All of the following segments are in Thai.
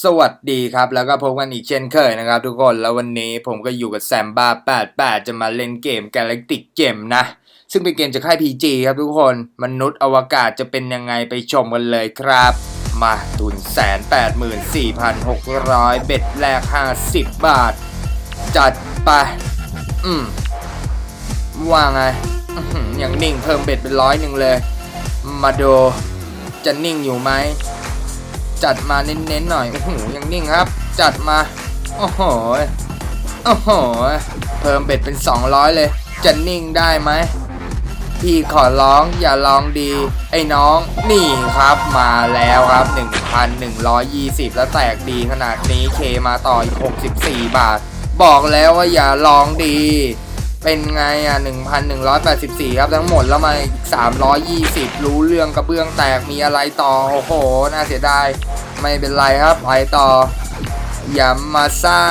สวัสดีครับ แล้วก็พบกันอีกเช่นเคยนะครับทุกคนแล้ววันนี้ผมก็อยู่กับแซมบ้า88 จะมาเล่นเกม Galactic Gem นะ ซึ่งเป็นเกมจากค่าย PG ครับทุกคนมนุษย์อวกาศจะเป็นยังไงไปชมกันเลยครับ มาทุนแสนแปดหมื่นสี่พันหกร้อยเบ็ดแรก50บบาท จัดไป อืมว่าไงอย่างนิ่งเพิ่มเบ็ดเป็นร้อยหนึ่งเลย มาดูจะนิ่งอยู่ไหม จัดมาเน้นๆหน่อย โอ้โห ยังนิ่งครับ จัดมา โอ้โห โอ้โห เพิ่มเบ็ดเป็น 200 เลย จะนิ่งได้ไหม พี่ขอร้องอย่าลองดี ไอ้น้อง นี่ครับมาแล้วครับ 1,120 แล้วแตกดีขนาดนี้เคมาต่ออีก 64 บาท บอกแล้วว่าอย่าลองดี เป็นไงอะ 1,184 ครับ ทั้งหมดแล้วมาอีก 320 รู้เรื่องกระเบื้องแตกมีอะไรต่อ โอ้โห น่าเสียดาย ไม่เป็นไรครับ ไปต่อยามาซ่า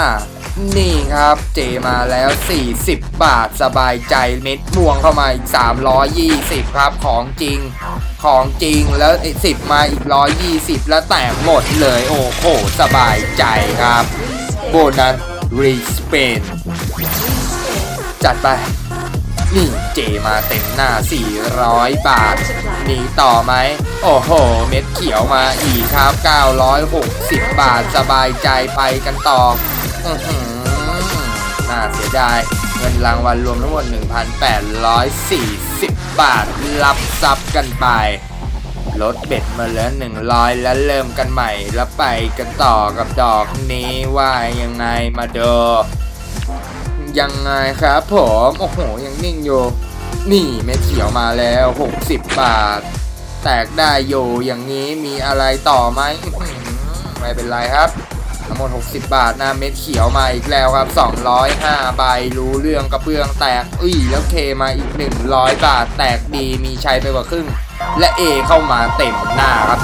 นี่ครับ เจมาแล้ว 40 บาทสบายใจเม็ดม่วงเข้ามาอีก 320 ครับ ของจริง ของจริงแล้วไอ้10มาอีก 120 แล้วแตกหมดเลย โอ้โห สบายใจครับ โบนัสรีสเปน จัดไป นี่เจมาเต็มหน้า 400 บาทมีต่อไหม โอ้โห เม็ดเขียวมาอีกครับ 960 บาทสบายใจไปกันต่ออื้อหือน่าเสียดาย เงินรางวัลรวมทั้งหมด 1,840 บาท รับซับกันไปลดเบ็ดมาเหลือ100 แล้วเริ่มกันใหม่ แล้วไปกันต่อกับดอกนี้ว่ายังไงมาเดู ยังไงครับผมโอ้โหยังนิ่งอยู่นี่เม็ดเขียวมาแล้ว 60 บาท แตกได้โยอย่างนี้มีอะไรต่อไหมไม่เป็นไรครับ ทั้งหมด 60 บาทนะเม็ดเขียวมาอีกแล้วครับ 205ใบรู้เรื่องกระเบื้องแตกอุ้ยแล้วเคมาอีก 100 บาทแตกดีมีชัยไปกว่าครึ่ง และ A เข้ามาเต็มหน้าครับ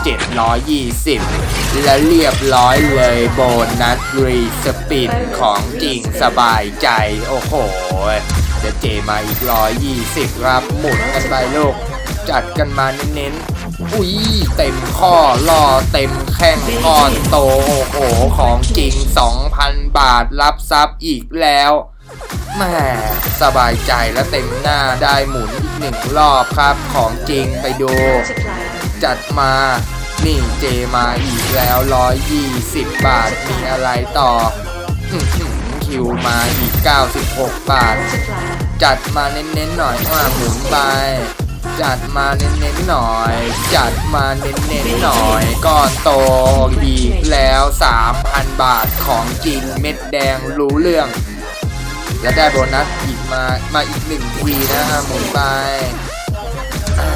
720 และเรียบร้อยเลยโบนัสรีสปินของจริงสบายใจ โอ้โหเดี๋ยวเจมาอีก 120 ครับ หมุนกันไปลูกจัดกันมาเน้นๆ อุ้ยเต็มข้อล่อเต็มแข้งก้อนโตโอ้โหของจริง 2,000 บาทรับซับอีกแล้วแหม่สบายใจและเต็มหน้าได้หมุนอีกหนึ่งรอบครับของจริงไปดู จัดมา นี่เจมาอีกแล้ว 120 บาทมีอะไรต่ออื้อหือคิวมาอีก 96 บาท จัดมาเน้นๆหน่อยว่าหมุนไป จัดมาเน้นๆหน่อย จัดมาเน้นๆหน่อยก้อนโตอีกแล้ว 3,000 บาทของจริงเม็ดแดงรู้เรื่อง และได้โบนัสอีกมามาอีกหนึ่งทีนะฮะหมุนไปอ่า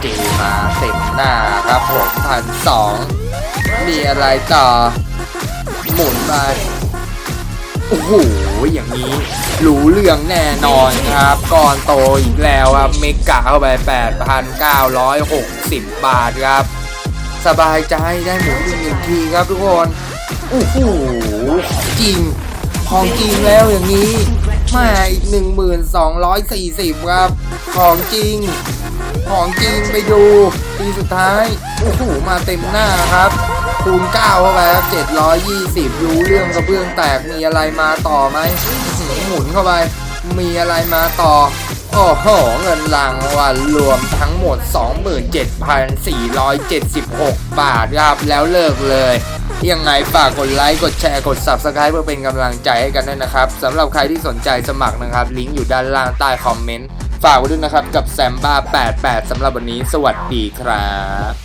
เจมาเต็มหน้าครับผมพันสองมีอะไรต่อ หมุนไป อ้โหอย่างนี้รู้เรื่องแน่นอนครับก่อนโตอีกแล้วครับเมกะเข้าไป 8,960 บาทครับ สบายใจได้หมุนอีกหนึ่งทีครับทุกคนโอ้โหของจริงของจริงแล้วอย่างนี้มาอีก 1240 ครับ ของจริง ของจริงไปดูปีสุดท้าย โอ้โห มาเต็มหน้าครับ คูณ9เข้าไปครับ720 รู้เรื่องกระเบื้องแตกมีอะไรมาต่อไหมอื้อหือหมุนเข้าไป มีอะไรมาต่อ โอ้โห เงินรางวัลรวมทั้งหมด 27,476 บาทครับ แล้วเลิกเลย ยังไงฝากกดไลค์ กดแชร์ กด Subscribe เพื่อเป็นกำลังใจให้กันด้วยนะครับสำหรับใครที่สนใจสมัครนะครับ ลิงก์อยู่ด้านล่างใต้คอมเมนต์ ฝากไว้ด้วยนะครับกับแซมบ้า88สำหรับวันนี้ สวัสดีครับ